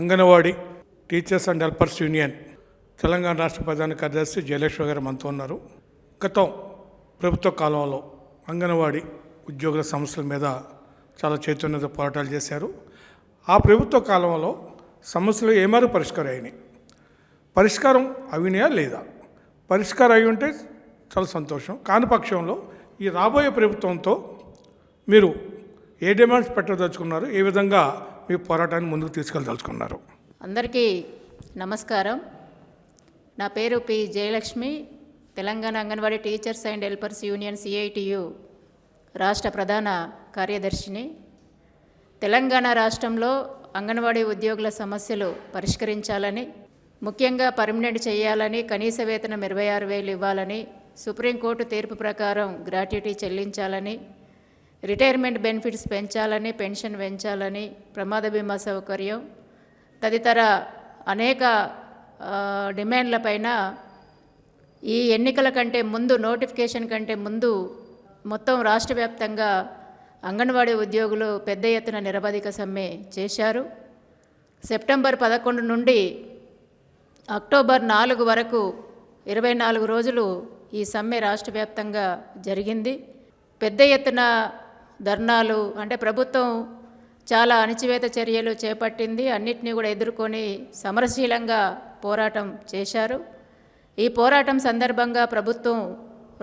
Anganwadi teachers and helpers union Telangana రాష్ట్ర ప్రధాన కార్యదర్శి జయలక్ష్మి గారు మనతో ఉన్నారు. గతం ప్రభుత్వ కాలంలో అంగన్వాడీ ఉద్యోగుల సమస్యల మీద చాలా చైతన్యత పోరాటాలు చేశారు. ఆ ప్రభుత్వ కాలంలో సమస్యలు ఏమారు పరిష్కారం అయినాయి పరిష్కారం అవినాయా లేదా? పరిష్కారం అయి ఉంటే చాలా సంతోషం. కాని పక్షంలో ఈ రాబోయే ప్రభుత్వంతో మీరు ఏ డిమాండ్స్ పెట్టదలుచుకున్నారు? ఏ విధంగా మీ పోరాటాన్ని ముందుకు తీసుకెళ్ళదలుచుకున్నారు అందరికీ నమస్కారం. నా పేరు P. Jayalakshmi. Telangana anganwadi teachers and helpers union CITU రాష్ట్ర ప్రధాన కార్యదర్శిని. తెలంగాణ రాష్ట్రంలో అంగన్వాడీ ఉద్యోగుల సమస్యలు పరిష్కరించాలని ముఖ్యంగా పర్మనెంట్ చేయాలని కనీస వేతనం ఇరవై ఆరు వేలు ఇవ్వాలని సుప్రీంకోర్టు తీర్పు ప్రకారం గ్రాట్యుటీ చెల్లించాలని రిటైర్మెంట్ బెనిఫిట్స్ పెంచాలని పెన్షన్ పెంచాలని ప్రమాద బీమా సౌకర్యం తదితర అనేక డిమాండ్లపైన ఈ ఎన్నికల కంటే ముందు నోటిఫికేషన్ కంటే ముందు మొత్తం రాష్ట్ర వ్యాప్తంగా అంగన్వాడీ ఉద్యోగులు పెద్ద ఎత్తున నిరవధిక సమ్మె చేశారు. సెప్టెంబర్ పదకొండు నుండి అక్టోబర్ నాలుగు వరకు ఇరవై నాలుగు రోజులు ఈ సమ్మె రాష్ట్ర వ్యాప్తంగా జరిగింది. పెద్ద ఎత్తున ధర్నాలు అంటే ప్రభుత్వం చాలా అణచివేత చర్యలు చేపట్టింది. అన్నిటినీ కూడా ఎదుర్కొని సమరశీలంగా పోరాటం చేశారు. ఈ పోరాటం సందర్భంగా ప్రభుత్వం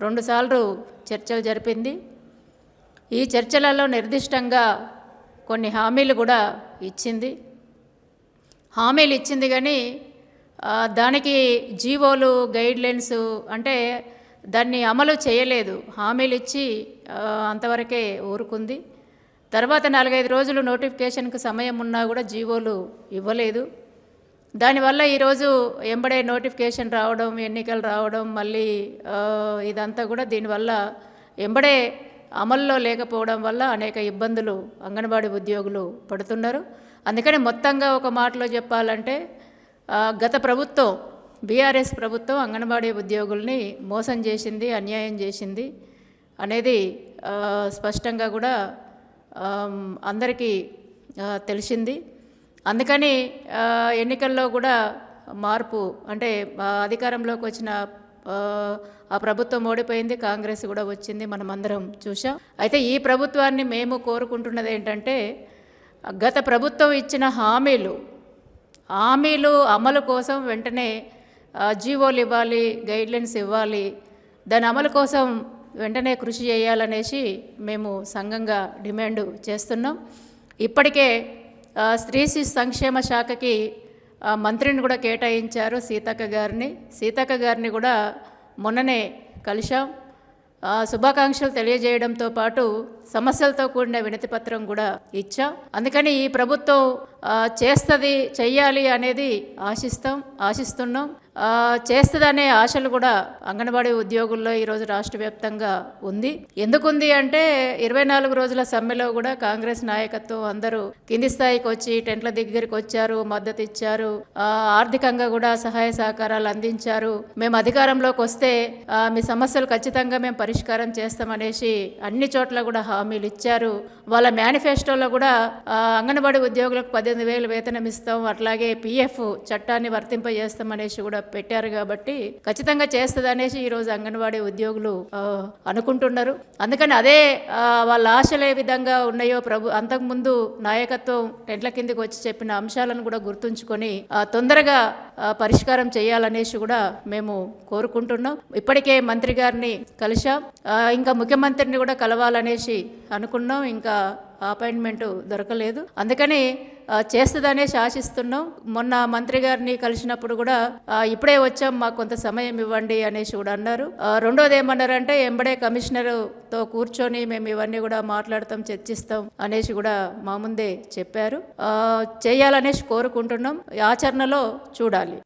రెండుసార్లు చర్చలు జరిపింది. ఈ చర్చలలో నిర్దిష్టంగా కొన్ని హామీలు కూడా ఇచ్చింది. హామీలు ఇచ్చింది కానీ దానికి జీవోలు గైడ్లైన్స్ అంటే దాన్ని అమలు చేయలేదు. హామీలు ఇచ్చి అంతవరకే ఊరుకుంది. తర్వాత నాలుగైదు రోజులు నోటిఫికేషన్కి సమయం ఉన్నా కూడా జీవోలు ఇవ్వలేదు. దానివల్ల ఈరోజు ఎంబడే నోటిఫికేషన్ రావడం ఎన్నికలు రావడం మళ్ళీ ఇదంతా కూడా దీనివల్ల ఎంబడే అమల్లో లేకపోవడం వల్ల అనేక ఇబ్బందులు అంగన్వాడీ ఉద్యోగులు పడుతున్నారు. అందుకని మొత్తంగా ఒక మాటలో చెప్పాలంటే గత ప్రభుత్వం బీఆర్ఎస్ ప్రభుత్వం అంగన్వాడీ ఉద్యోగుల్ని మోసం చేసింది అన్యాయం చేసింది అనేది స్పష్టంగా కూడా అందరికీ తెలిసింది. అందుకని ఎన్నికల్లో కూడా మార్పు అంటే అధికారంలోకి వచ్చిన ఆ, ప్రభుత్వం ఓడిపోయింది కాంగ్రెస్ కూడా వచ్చింది మనం అందరం చూసాం అయితే ఈ ప్రభుత్వాన్ని మేము కోరుకుంటున్నది ఏంటంటే గత ప్రభుత్వం ఇచ్చిన హామీలు హామీలు అమలు కోసం వెంటనే జీవోలు ఇవ్వాలి గైడ్లైన్స్ ఇవ్వాలి. దాని అమలు కోసం వెంటనే కృషి చేయాలనేసి మేము సంఘంగా డిమాండ్ చేస్తున్నాం. ఇప్పటికే స్త్రీ శిశు సంక్షేమ శాఖకి మంత్రిని కూడా కేటాయించారు సీతక్క గారిని. సీతక్క గారిని కూడా మొన్ననే కలిశాం. శుభాకాంక్షలు తెలియజేయడంతో పాటు సమస్యలతో కూడిన వినతిపత్రం కూడా ఇచ్చాం. అందుకని ఈ ప్రభుత్వం చేస్తుంది చెయ్యాలి అనేది ఆశిస్తాం ఆశిస్తున్నాం. చేస్తుందనే ఆశలు కూడా అంగన్వాడీ ఉద్యోగుల్లో ఈరోజు రాష్ట్ర వ్యాప్తంగా ఉంది. ఎందుకుంది అంటే ఇరవై నాలుగు రోజుల సమ్మెలో కూడా కాంగ్రెస్ నాయకత్వం అందరూ కింది స్థాయికి వచ్చి టెంట్ల దగ్గరికి వచ్చారు మద్దతు ఇచ్చారు ఆర్థికంగా కూడా సహాయ సహకారాలు అందించారు. మేము అధికారంలోకి వస్తే మీ సమస్యలు ఖచ్చితంగా మేము పరిష్కారం చేస్తామనేసి అన్ని చోట్ల కూడా హామీలు ఇచ్చారు. వాళ్ళ మేనిఫెస్టోలో కూడా అంగన్వాడీ ఉద్యోగులకు పద్దెనిమిది వేలు వేతనం ఇస్తాం అట్లాగే పిఎఫ్ చట్టాన్ని వర్తింపజేస్తామనేసి కూడా పెట్టారు కాబట్టి ఖచ్చితంగా చేస్తుంది అనేసి ఈరోజు అంగన్వాడీ ఉద్యోగులు అనుకుంటున్నారు. అందుకని అదే వాళ్ళ ఆశలు ఏ విధంగా ఉన్నాయో ప్రభు అంతకుముందు నాయకత్వం టెంట్ల కిందకి వచ్చి చెప్పిన అంశాలను కూడా గుర్తుంచుకొని తొందరగా పరిష్కారం చేయాలనేసి కూడా మేము కోరుకుంటున్నాం. ఇప్పటికే మంత్రి గారిని కలిసాం ఇంకా ముఖ్యమంత్రిని కూడా కలవాలనేసి అనుకున్నాం. ఇంకా అపాయింట్మెంట్ దొరకలేదు. అందుకని చేస్తుందనే చేస్తుందనేసి ఆశిస్తున్నాం మొన్న మంత్రి గారిని కలిసినప్పుడు కూడా ఇప్పుడే వచ్చాం మాకు కొంత సమయం ఇవ్వండి అనేసి కూడా అన్నారు. రెండోది ఏమన్నారంటే ఎంబడే కమిషనర్తో కూర్చొని మేము ఇవన్నీ కూడా మాట్లాడతాం చర్చిస్తాం అనేసి కూడా మా ముందే చెప్పారు. చేయాలనేసి కోరుకుంటున్నాం. ఈ ఆచరణలో చూడాలి.